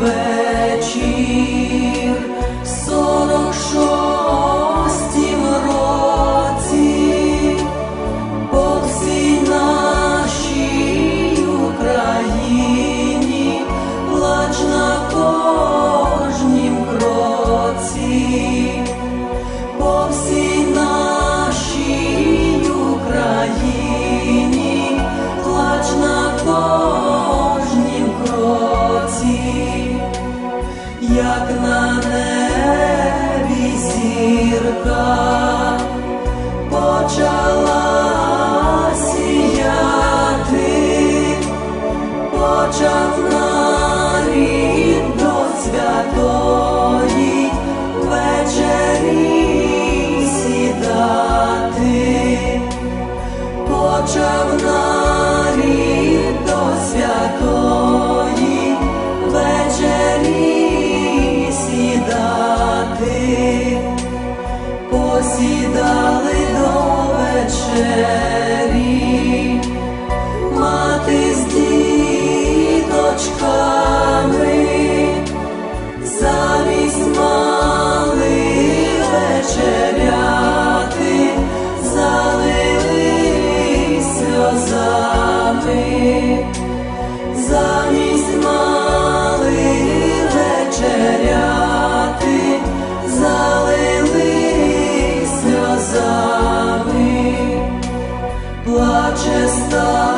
вечір, сорок шостім році, по всій нашій Україні. Плач на кожнім кроці, по всій нашій Україні. Плач на кожнім вечері, мати з діточками, замість мали вечеряти, залились сльозами, just thought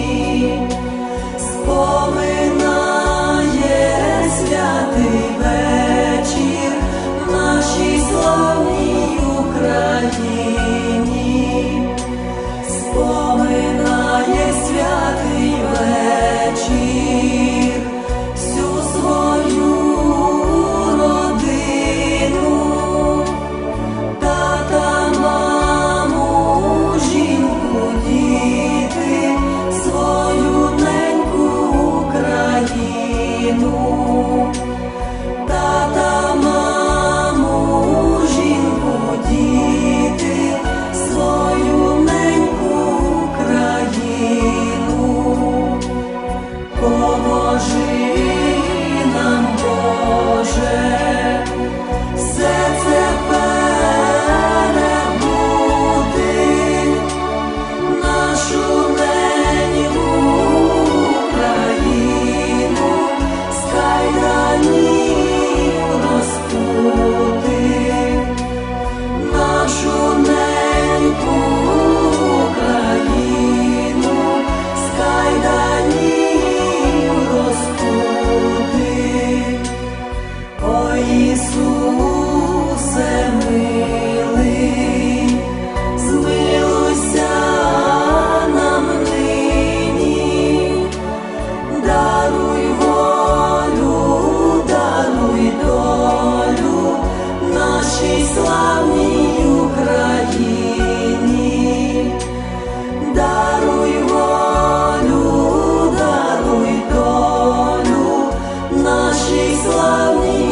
She's lovely.